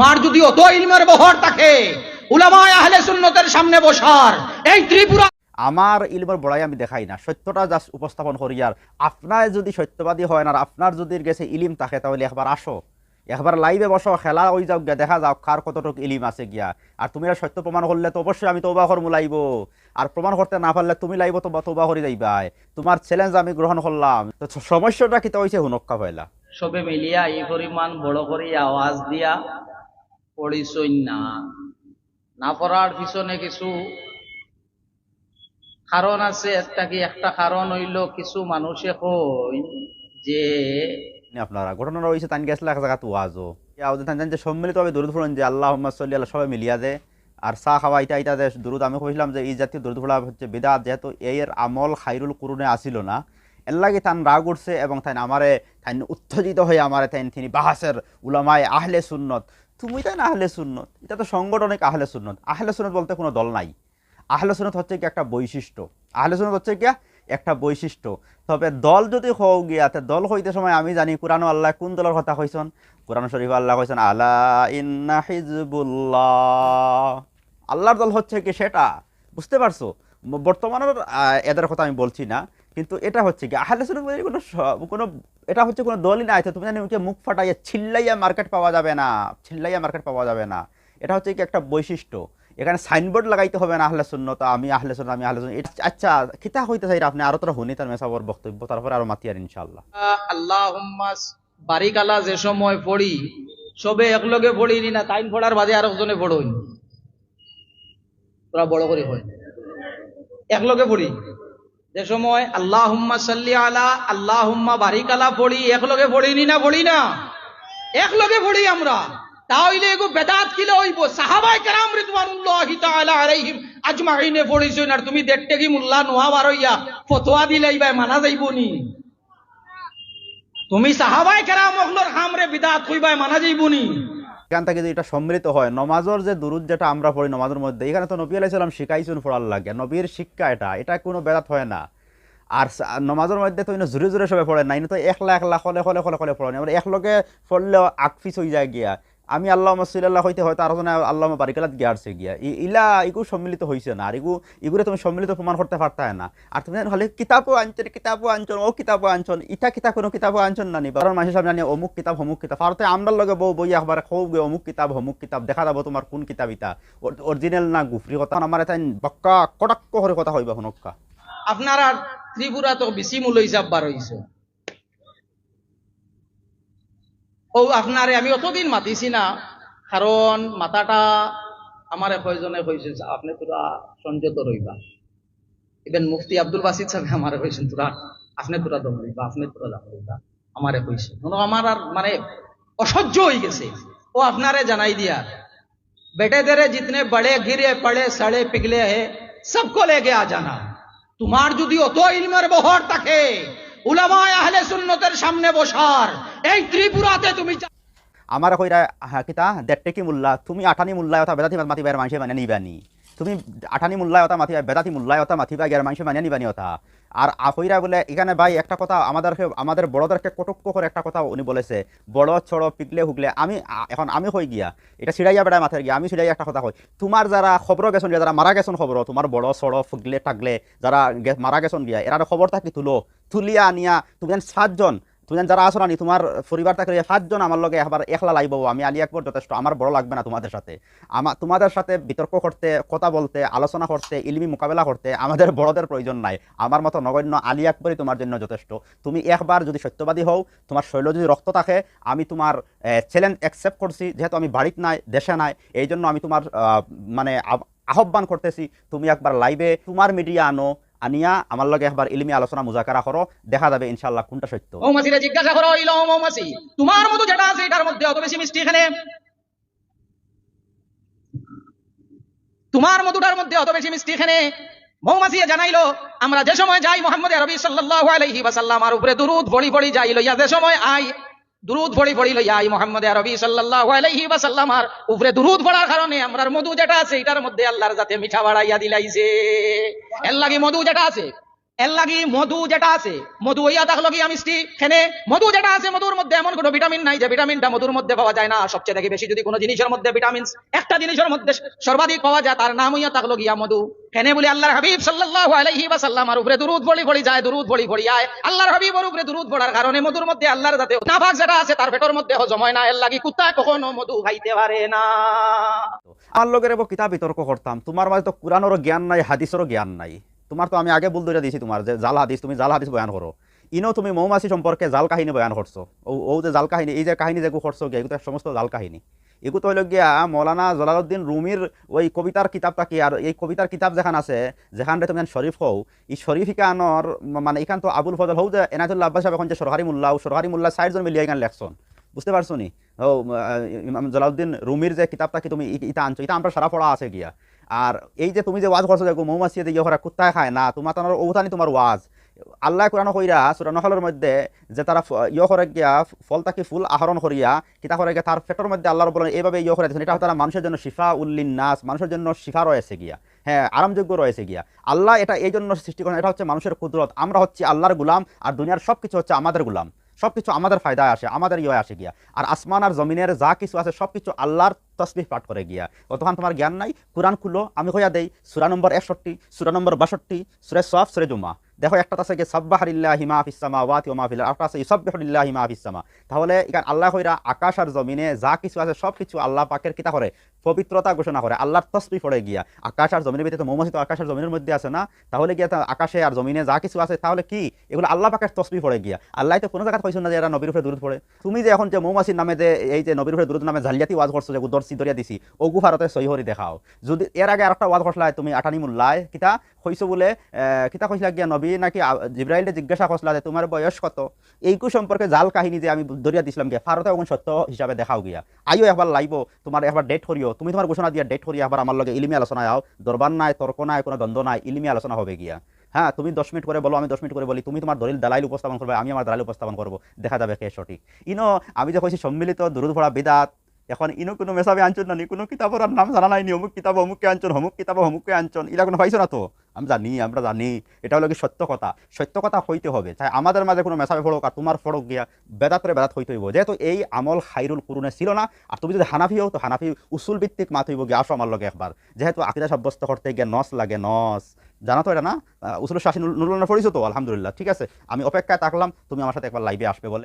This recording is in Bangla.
তোমার যদি অত ইলমের বহর থাকে উলামায়ে আহলে সুন্নতের সামনে বসার এই ত্রিপুরা আমার ইলমের বড়াই আমি দেখাই না। সত্যটা জাস্ট উপস্থাপন করি আর আপনার যদি সত্যবাদী হয় না আপনার যদি গেছে ইলিম থাকে তাহলে একবার আসো। একবার লাইভে বসো খেলা ওই যাও গিয়া দেখা যাও কার কতটুকু ইলিম আছে গিয়া। আর তুমি আর সত্য প্রমাণ করলে তো অবশ্যই আমি তোবা করব লাইব। আর প্রমাণ করতে না পারলে তুমি লাইব তো তোবা করে যাইবাই। তোমার চ্যালেঞ্জ আমি গ্রহণ করলাম। তো সমস্যাটা কিতা হয়েছে হুনক্কা পয়লা সবে মিলিয়া এই পরিমাণ বড় করে আওয়াজ দিয়া পড়িছই না। না পড়ার পিছনে কিছু কারণ আছে, একটা কি একটা কারণ হইল কিছু মানুষে কই যে আপনারা ঘটনাটা হয়েছে তান গেছিল এক জায়গা তান যে দূরত ফুলেন যে আল্লাহ সাল্লি আল্লাহ সবাই মিলিয়া দে আর চাহ খাওয়া ইটা ইটা দূরত আমি কইছিলাম যে এই জাতীয় ফুলা হচ্ছে বিদাত, যেহেতু এর আমল খাইরুল কুরুনে আসিল না। এর তান রাগ উঠছে এবং তাই আমারে তাই উত্তেজিত হয়ে আমারে তাই তিনি বাহাসের উলামায় আহলে সুন্নত তুমি তাই না আহলে সুন্নত। এটা তো সংগঠনিক আহলে সুন্নত। আহলে সুন্নত বলতে কোনো দল নাই। আহলে সুন্নত হচ্ছে কি একটা বৈশিষ্ট্য। আহলে সুন্নত হচ্ছে কি একটা বৈশিষ্ট্য। তবে দল যদি হও গিয়া, তে দল হইতে সময় আমি জানি কোরআন আল্লাহ কোন দলের কথা কইছেন? কোরআন শরীফ আল্লাহ কইছেন, আলা ইন্না হিজবুল্লাহ। আল্লাহর দল হচ্ছে কি সেটা। বুঝতে পারছ? বর্তমানের এদের কথা আমি বলছি না। কিন্তু এটা হচ্ছে কি, আহলে সুন্নত বলে কোনো কোনো, এটা হচ্ছে কোনো দলই না আছে তুমি জানি ওকে মুখ ফাটাইয়া ছিল্লাইয়া মার্কেট পাওয়া যাবে না, ছিল্লাইয়া মার্কেট পাওয়া যাবে না। এটা হচ্ছে কি একটা বৈশিষ্ট্য। এখানে সাইনবোর্ড লাগাইতে হবে না আহলে সুন্নত আমি আহলে সুন্নত আমি আহলে সুন্নত আচ্ছা কিতা হইতে চাই আপনি আরও তোরা শুনি তার মেসাবর বক্তব্য, তারপরে আরও মাতিয়ার ইনশাআল্লাহ। আল্লাহ বারিকালা যে সময় পড়ি, সবে একলগে পড়িনি না তাইন পড়ার বাদে আর একজনে পড়ই তোরা বড় করে হয় একলগে পড়ি। যে সময় আল্লাহ হুম্মা সাল্লি আলা আল্লাহ বারিকালা পড়ি, একলগে পড়িনি না পড়ি না? একলগে পড়ি আমরা। তাহলে এগো বেদাত কিলে হইব? সাহাবাই কেরাম রিদওয়ানুল্লাহি তাআলা আলাইহিম আজমাইনে পড়িছো না তুমি দেখতে কি মুল্লা নোয়া বারইয়া? ফতোয়া দিলাইবাই মানা যাইব নি? তুমি সাহাবাই কেরাম অগলোর হামরে বিদাত কইবাই মানা যাইব নি? এখান থেকে এটা সম্মিলিত হয়, নমাজর যে দুরুদ যেটা আমরা পড়ি নমাজের মধ্যে, এখানে তো নবী আলাইসালাম শিখাইছেন ফোড়াল লাগে নবীর শিক্ষা এটা এটা কোনো বেদাত হয় না। আর নমাজের মধ্যে তো জোরে জোরে সবাই পড়ে না তো একলা একলা হলে হলে হলে হলে পড়ে না আমরা একলগে পড়লেও আকফিস হয়ে যায় গিয়া। আমি আল্লাহ মসিল্লাহ হইতে হয়তো আরও জনে আল্লাহ বারিকালাত গিয়া। আসছে গিয়া ইলা, ইগু সম্মিলিত হয়েছে না। আর ইগু, ইগুরে তুমি সম্মিলিত প্রমাণ করতে পারতা না। আর তুমি হলে কিতাবও আনছেন কিতাবও আনছেন ও কিতাবও আনছেন ইটা কিতাব, কোনো কিতাবও আনছেন না নি। কারণ মানুষের সামনে অমুক কিতাব অমুক কিতাব। ভারতে আমরা লগে বউ বই একবার খৌ গে অমুক কিতাব অমুক কিতাব, দেখা যাব তোমার কোন কিতাব ইটা। অরিজিনাল না গুফরি কথা। আমার এটা বক্কা, কটাক্ক করে কথা হইবা শুনক্কা আপনার আর ত্রিপুরা তো বেশি মূল্য হিসাব বার হইছে। ও আপনারে আমি অতদিন মাতিছি না কারণ মাথাটা আমার কয়জনে কইছে যে আপনি তোরা সংযত রইবা ইভেন মুফতি আব্দুল বাসিদ সাহেব আমারে কইছেন তোরা আপনি তোরা দম রইবা আপনি তোরা দম রইবা আমারে কইছে কোনো আমার আর মানে অসহ্য হয়ে গেছে ও আপনারে জানাই দিয়া बेटे तेरे जितने बड़े गिरे पड़े सड़े पिघले हैं सबको लेके आ जाना তোমার যদি অত ইলমের বহর থাকে উলামায়ে আহলে সুন্নতের সামনে বসার। এই ত্রিপুরাতে তুমি আমার কইরা কিতা? দেড়টে কি মূল্যা তুমি আঠানি মুল্লা অথা বেদাতি মাতি বাইর মানুষে মানে নিবানি। তুমি আঠানি মুল্লা অথা মাতি বেদাতি মুল্লা অথা মাতি বাইর মানুষে মানে নিবানি অথা আর আফইরা বলে, এখানে ভাই একটা কথা আমাদেরকে, আমাদের বড়দেরকে কটক্ষ করে একটা কথা উনি বলেছে, বড় ছড় পিকলে হুকলে আমি, এখন আমি হই গিয়া, এটা সিরাইয়া বেড়ায় মাথায় গিয়া, আমি সিরাইয়া একটা কথা কই তোমার যারা খবর গেছন গিয়া, যারা মারা গেছন খবর, তোমার বড় ছড় ফুকলে টাকলে যারা মারা গেছন গিয়া এরা খবর থাকি তুলো? তুলিয়া আনিয়া, তুমি সাতজন তুমি যারা আসো না তোমার পরিবার থাকে সাতজন আমার লগে একবার একলা লাগবো আমি আলী আকবর যথেষ্ট। আমার বড় লাগবে না তোমাদের সাথে। আমার তোমাদের সাথে বিতর্ক করতে, কথা বলতে, আলোচনা করতে ইলমি মোকাবেলা করতে আমাদের বড়দের প্রয়োজন নাই। আমার মতো নগণ্য আলী আকবরই তোমার জন্য যথেষ্ট। তুমি একবার যদি সত্যবাদী হও, তোমার শৈল যদি রক্ত থাকে, আমি তোমার চ্যালেঞ্জ অ্যাকসেপ্ট করছি। যেহেতু আমি বাড়িতে নাই, দেশে নাই এই জন্য আমি তোমার মানে আহ্বান করতেছি, তুমি একবার লাইভে তোমার মিডিয়া আনো আনিয়া আমার লগে একবার ইলমি আলোচনা মুজাকারা করো দেখা যাবে ইনশাল্লাহ কোনটা সত্য। মৌমাছিরা জিজ্ঞাসা করো ইলো মৌমাছি তোমার মতো যেটা আছে এটার মধ্যে অত বেশি মিষ্টি এখানে তোমার মধুটার মধ্যে অত বেশি মিষ্টি এখানে মৌমাছি জানাইলো, আমরা যে সময় যাই মোহাম্মদ আরবি সাল্লাল্লাহু আলাইহি ওয়াসাল্লাম, আর উপরে দুরুদ ভরি ভরি যাই লইয়া যে সময় আই দুরুদ ভরি ভরি লইয়া মোহাম্মদ আরবি সাল্লাল্লাহু আলাইহি ওয়াসাল্লাম আর উপরে দুরুদ পড়ার কারণে আমরার মধু যেটা আছে, এটার মধ্যে আল্লাহর যাতে মিঠা বাড়াইয়া দিলাইছে। এর লাগে মধু যেটা আছে এর লাগি মধু যেটা আছে, মধু হইয়া থাকল কি মিষ্টি। খেনে, মধু যেটা আছে, মধুর মধ্যে এমন কোনো ভিটামিন নাই যে ভিটামিনটা মধুর মধ্যে পাওয়া যায় না। সবচেয়ে দেখি বেশি যদি কোনো জিনিসের মধ্যে ভিটামিন একটা জিনিসের মধ্যে সর্বাধিক পাওয়া যায়, তার নাম হইয়া থাকল গিয়া মধু। খেনে বলে, আল্লাহর হাবিব সাল্লাল্লাহু আলাইহি ওয়াসাল্লামার উপরে দুরুদ পড়ি পড়ি যায়, দুরুদ পড়ি পড়ি আয়। আল্লাহর হাবিবের উপরে দুরুদ পড়ার কারণে মধুর মধ্যে আল্লাহর যাতে নাফাক যেটা আছে, তার পেটের মধ্যে হজম হয় না। এর লাগি কুত্তা কখনো মধু খাইতে পারে না। লোকের এবার কিতাব বিতর্ক করতাম। তোমার মাঝে তো কোরআনেরও জ্ঞান নাই, হাদিসেরও জ্ঞান নাই। তোমার তো আমি আগে বল ধরে দিয়েছি তোমার, যে জাল হাদিস, তুমি জাল হাদিস বয়ান করো। ইনো তুমি মৌমাছি সম্পর্কে জাল কাহিনী বয়ান করছ। ও ও যে জাল কাহিনী, এই যে কাহিনী যেগুলো করছ গিয়া এগুলো সমস্ত জাল কাহিনী। এগুলো হইল গিয়া মৌলানা জলালুদ্দিন রুমির ওই কবিতার কিতাবটা কি, আর এই কবিতার কিতাব যেখান আছে যেখানটা তুমি শরীফ হও, এই শরীফ ইকানোর মানে এখান তো আবুল ফজল হও যে এনায়তুল্লাহ আব্বাস সাহেব এখন যে সরকারি মোল্লা, ও সরকারি মোল্লা চারজন মিলিয়ে এখানে লেখছন বুঝতে পারছ নি? ও জালাউদ্দিন রুমির যে কিতাবটা কি তুমি ইটা আনছো এটা আমরা সারা পড়া আছে গিয়া। আর এই যে তুমি যে ওয়াজ করছ যে মৌমাছি যে ইয়ে করে কুত্তায় খায়, না, তোমার তোমার ওখানে তোমার ওয়াজ। আল্লাহ কোরআন কইরা সুরা নহলের মধ্যে যে তারা করে গিয়া ফল তাকে ফুল আহরণ করিয়া, কিতা করে গিয়া তার পেটের মধ্যে আল্লাহর বলেন এইভাবে ইয়ে করে এটা তারা মানুষের জন্য শিফা উল্লিন নাস, মানুষের জন্য শিফা রয়েছে গিয়া। হ্যাঁ আরামযোগ্য রয়েছে গিয়া। আল্লাহ এটা এই জন্য সৃষ্টি করেন এটা হচ্ছে মানুষের কুদরত। আমরা হচ্ছি আল্লাহর গুলাম আর দুনিয়ার সব কিছু হচ্ছে আমাদের গুলাম। সব কিছু আমাদের ফায়দায় আসে আমাদের ইয়ে আসে গিয়া। আর আসমান আর জমিনের যা কিছু আছে সব কিছু আল্লাহর তসবিহ পাঠ করে গিয়া। তখন তোমার জ্ঞান নাই, কোরআন খুলো, আমি হইয়া দেই, সুরা নম্বর একষট্টি, সুরা নম্বর বাষট্টি, সুরে সফ সুরে জুমা। দেখো একটা আছে কি সাব্বাহারিল্লাহ হিমা আফিসামা ওয়াতি ওমা ফিল একটা আছে ইসব্বাহুলিল্লাহ হিমা আফিসামা তাহলে এখানে আল্লাহ কইরা আকাশ আর জমিনে যা কিছু আছে সব কিছু আল্লাহ পাকের কিতা করে পবিত্রতা ঘোষণা করে, আল্লাহর তসবি পড়ে গিয়া। আকাশ আর জমিনের ভিতরে মৌমাছি তো আকাশ আর জমিনের মধ্যে আছে না? তাহলে গিয়া আকাশে আর জমিনে যা কিছু আছে, তাহলে কি? এগুলো আল্লাহ পাকের তসবি পড়ে গিয়া। আল্লাহ তো কোনো জায়গায় কইছেন না যে, এরা নবীর উপরে দূরত পড়ে। তুমি যে এখন যে মৌমাছির নামে যে, এই যে নবীর উপরে দূরত নামে জালিয়াতি ওয়াজ করছ, যে উদর সিদরিয়া দিছি ওগু ভারতে সহিহরি দেখাও। যদি এর আগে আরেকটা ওয়াজ করছিলা তুমি আটানি মুল্লায় কিতা? কইছো বলে কিতা কইছিলা গিয়া নবী? নাকি আ- জিব্রাইলে জিজ্ঞাসা করছিলা যে তোমার বয়স কত? এইকু সম্পর্কে জাল কাহিনী যে আমি দরিয়া দিছিলাম গিয়া ভারতে এখন সত্য হিসাবে দেখাও গিয়া। আইও একবার লাইব তোমার একবার ডেট করিও তুমি তোমার ঘোষণা দিয়া ডেট করিয়া আবার আমার লগে ইলিমি আলোচনা আও দরবার নাই তর্ক নাই, কোনো দ্বন্দ্ব নাই, ইলিমি আলোচনা হবে গিয়া। হ্যাঁ তুমি দশ মিনিট করে বলো, আমি দশ মিনিট করে বলি, তুমি তোমার দলিল দালাইল উপস্থাপন করবে আমি আমার দালাইল উপস্থাপন করব। দেখা যাবে কে সঠিক। ইনো, আমি যে কইছি সম্মিলিত দুরুদ ভরা বিদাত এখন ইনো কোনো মেসাবে আনছন না, নি কোনো কিতাবের নাম জানা নাই নি, অমুক কিতাব অমুককে আনছন অমুক কিতাব অমুককে আনছন ইলা কোনো পাইছো না তো? আমি জানি, আমরা জানি, এটা হলো কি সত্য কথা। সত্য কথা হইতে হবে। তাই আমাদের মাঝে কোনো মেসাবে ফড়ক আর তোমার ফড়ক গিয়া বেদাতরে বেদাত হইতে হইব। যেহেতু এই আমল খাইরুল কুরুনে ছিল না, আর তুমি যদি হানাফি হও, তো হানাফি উসুল ভিত্তিক মাত হইব গিয়া আসো আমার লগে একবার। যেহেতু আকিদা সাব্যস্ত করতে গিয়ে নস লাগে, নস। জানো তো এটা না? উসুল শাসী নুরুল্লাহ পড়িছো তো? আলহামদুলিল্লাহ, ঠিক আছে। আমি অপেক্ষায় থাকলাম, তুমি আমার সাথে একবার লাইভে আসবে বলে।